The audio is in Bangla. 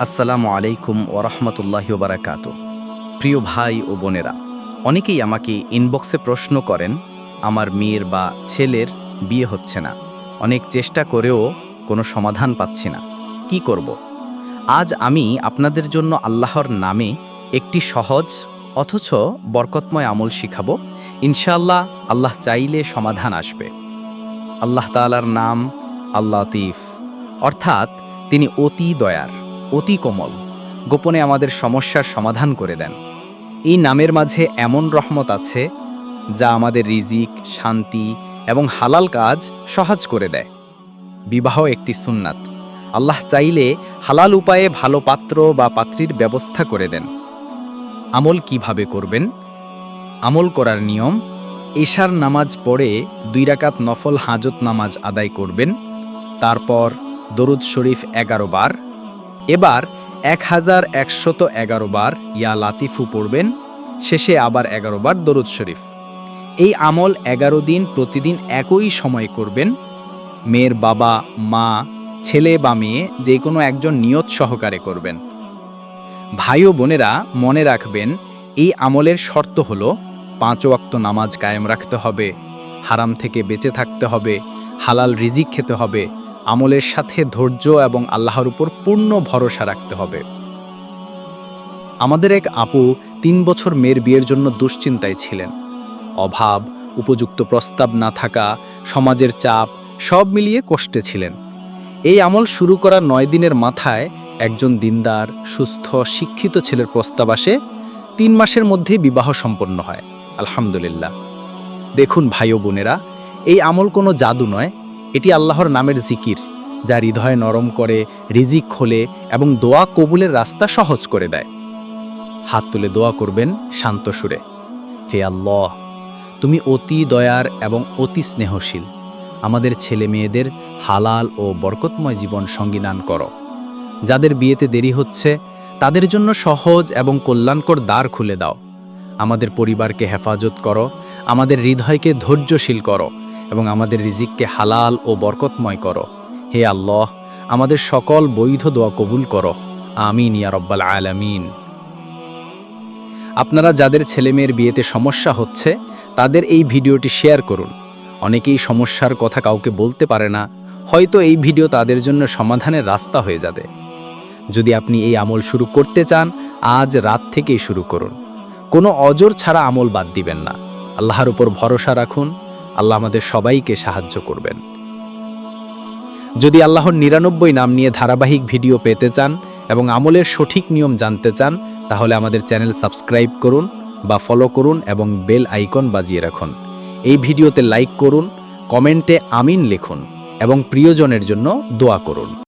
আসসালামু আলাইকুম ওরহমতুল্লাহি বারাকাত। প্রিয় ভাই ও বোনেরা, অনেকেই আমাকে ইনবক্সে প্রশ্ন করেন, আমার মেয়ের বা ছেলের বিয়ে হচ্ছে না। অনেক চেষ্টা করেও কোনো সমাধান পাচ্ছি না। কি করব? আজ আমি আপনাদের জন্য আল্লাহর নামে একটি সহজ অথচ বরকতময় আমল শিখাবো। ইনশাআল্লাহ আল্লাহ চাইলে সমাধান আসবে। আল্লাহ তাআলার নাম আল্লাতিফ। অর্থাৎ তিনি অতি দয়ার। অতি কোমল, গোপনে আমাদের সমস্যার সমাধান করে দেন। এই নামের মাঝে এমন রহমত আছে, যা আমাদের রিজিক, শান্তি এবং হালাল কাজ সহজ করে দেয়। বিবাহ একটি সুন্নাত। আল্লাহ চাইলে হালাল উপায়ে ভালো পাত্র বা পাত্রীর ব্যবস্থা করে দেন। আমল কীভাবে করবেন? আমল করার নিয়ম, এশার নামাজ পড়ে দুই রাকাত নফল হাজত নামাজ আদায় করবেন, তারপর দরুদ শরীফ এগারো বার এবার এক হাজার একশত এগারো বার ইয়া লাতিফু পড়বেন, শেষে আবার এগারো বার দরুদ শরীফ। এই আমল এগারো দিন প্রতিদিন একই সময় করবেন। মেয়ের বাবা, মা, ছেলে বা মেয়ে যে কোনো একজন নিয়ত সহকারে করবেন। ভাই ও বোনেরা মনে রাখবেন, এই আমলের শর্ত হল পাঁচ ওয়াক্ত নামাজ কায়েম রাখতে হবে, হারাম থেকে বেঁচে থাকতে হবে, হালাল রিজিক খেতে হবে আমলের সাথে ধৈর্য এবং আল্লাহর উপর পূর্ণ ভরসা রাখতে হবে। আমাদের এক আপু তিন বছর মেয়ের বিয়ের জন্য দুশ্চিন্তায় ছিলেন। অভাব, উপযুক্ত প্রস্তাব না থাকা, সমাজের চাপ, সব মিলিয়ে কষ্টে ছিলেন। এই আমল শুরু করার নয় দিনের মাথায় একজন দিনদার, সুস্থ, শিক্ষিত ছেলের প্রস্তাব আসে, তিন মাসের মধ্যেই বিবাহ সম্পন্ন হয়। আলহামদুলিল্লাহ। দেখুন ভাই বোনেরা, এই আমল কোনো জাদু নয় এটি আল্লাহর নামের জিকির, যা হৃদয় নরম করে, রিজিক খোলে এবং দোয়া কবুলের রাস্তা সহজ করে দেয়। হাত তুলে দোয়া করবেন শান্ত সুরে। হে আল্লাহ, তুমি অতি দয়ার এবং অতি স্নেহশীল। আমাদের ছেলে মেয়েদের হালাল ও বরকতময় জীবন সঙ্গীনান করো। যাদের বিয়েতে দেরি হচ্ছে, তাদের জন্য সহজ এবং কল্যাণকর দ্বার খুলে দাও। আমাদের পরিবারকে হেফাজত করো, আমাদের হৃদয়কে ধৈর্যশীল করো। এবং আমাদের রিজিককে হালাল ও বরকতময় করো। হে আল্লাহ, আমাদের সকল বৈধ দোয়া কবুল করো। আমিন ইয়া রব্বাল আলামিন। আপনারা যাদের ছেলেমেয়ের বিয়েতে সমস্যা হচ্ছে, তাদের এই ভিডিওটি শেয়ার করুন। অনেকেই সমস্যার কথা কাউকে বলতে পারে না, হয়তো এই ভিডিও তাদের জন্য সমাধানের রাস্তা হয়ে যাবে। যদি আপনি এই আমল শুরু করতে চান, আজ রাত থেকেই শুরু করুন। কোনো অজর ছাড়া আমল বাদ দিবেন না। আল্লাহর উপর ভরসা রাখুন। আল্লাহ আমাদের সবাইকে সাহায্য করবেন। যদি আল্লাহর নিরানব্বই নাম নিয়ে ধারাবাহিক ভিডিও পেতে চান এবং আমলের সঠিক নিয়ম জানতে চান, তাহলে আমাদের চ্যানেল সাবস্ক্রাইব করুন বা ফলো করুন এবং বেল আইকন বাজিয়ে রাখুন। এই ভিডিওতে লাইক করুন, কমেন্টে আমিন লিখুন এবং প্রিয়জনের জন্য দোয়া করুন।